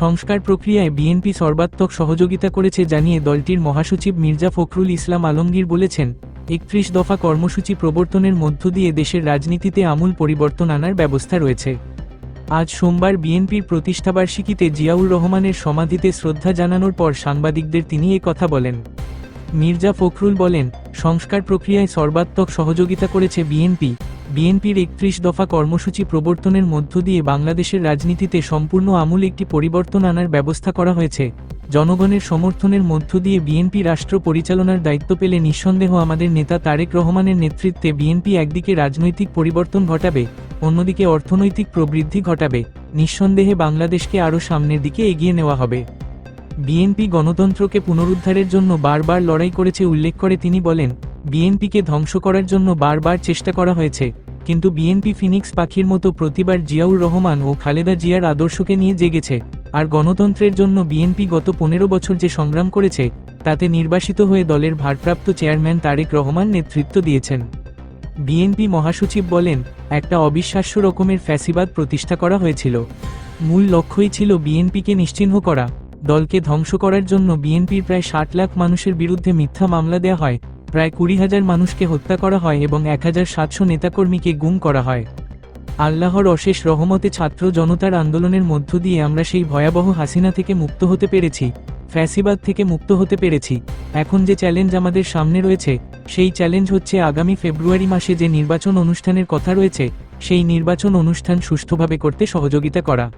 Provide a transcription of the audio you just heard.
সংস্কার প্রক্রিয়ায় বিএনপি সর্বাত্মক সহযোগিতা করেছে জানিয়ে দলটির মহাসচিব মির্জা ফখরুল ইসলাম আলমগীর বলেছেন, একত্রিশ দফা কর্মসূচি প্রবর্তনের মধ্য দিয়ে দেশের রাজনীতিতে আমূল পরিবর্তন আনার ব্যবস্থা রয়েছে। আজ সোমবার বিএনপির প্রতিষ্ঠাবার্ষিকীতে জিয়াউর রহমানের সমাধিতে শ্রদ্ধা জানানোর পর সাংবাদিকদের তিনি এ কথা বলেন। মির্জা ফখরুল বলেন, সংস্কার প্রক্রিয়ায় সর্বাত্মক সহযোগিতা করেছে বিএনপি বিএনপির একত্রিশ দফা কর্মসূচি প্রবর্তনের মধ্য দিয়ে বাংলাদেশের রাজনীতিতে সম্পূর্ণ আমূল একটি পরিবর্তন আনার ব্যবস্থা করা হয়েছে। জনগণের সমর্থনের মধ্য দিয়ে বিএনপি রাষ্ট্র পরিচালনার দায়িত্ব পেলে নিঃসন্দেহ আমাদের নেতা তারেক রহমানের নেতৃত্বে বিএনপি একদিকে রাজনৈতিক পরিবর্তন ঘটাবে, অন্যদিকে অর্থনৈতিক প্রবৃদ্ধি ঘটাবে। নিঃসন্দেহে বাংলাদেশকে আরও সামনের দিকে এগিয়ে নেওয়া হবে। বিএনপি গণতন্ত্রকে পুনরুদ্ধারের জন্য বারবার লড়াই করেছে উল্লেখ করে তিনি বলেন, বিএনপিকে ধ্বংস করার জন্য বারবার চেষ্টা করা হয়েছে, কিন্তু বিএনপি ফিনিক্স পাখির মতো প্রতিবার জিয়াউর রহমান ও খালেদা জিয়ার আদর্শকে নিয়ে জেগেছে, আর গণতন্ত্রের জন্য বিএনপি গত পনেরো বছর যে সংগ্রাম করেছে, তাতে নির্বাসিত হয়ে দলের ভারপ্রাপ্ত চেয়ারম্যান তারেক রহমান নেতৃত্ব দিয়েছেন। বিএনপি মহাসচিব বলেন, একটা অবিশ্বাস্য রকমের ফ্যাসিবাদ প্রতিষ্ঠা করা হয়েছিল। মূল লক্ষ্যই ছিল বিএনপিকে নিশ্চিহ্ন করা দলকে ধ্বংস করার জন্য বিএনপির প্রায় ষাট লাখ মানুষের বিরুদ্ধে মিথ্যা মামলা দেওয়া হয়, প্রায় কুড়ি হাজার মানুষকে হত্যা করা হয় এবং এক হাজার সাতশো নেতাকর্মীকে গুম করা হয়। আল্লাহর অশেষ রহমতে ছাত্র জনতার আন্দোলনের মধ্য দিয়ে আমরা সেই ভয়াবহ হাসিনা থেকে মুক্ত হতে পেরেছি, ফ্যাসিবাদ থেকে মুক্ত হতে পেরেছি। এখন যে চ্যালেঞ্জ আমাদের সামনে রয়েছে, সেই চ্যালেঞ্জ হচ্ছে আগামী ফেব্রুয়ারি মাসে যে নির্বাচন অনুষ্ঠানের কথা রয়েছে, সেই নির্বাচন অনুষ্ঠান সুষ্ঠুভাবে করতে সহযোগিতা করা।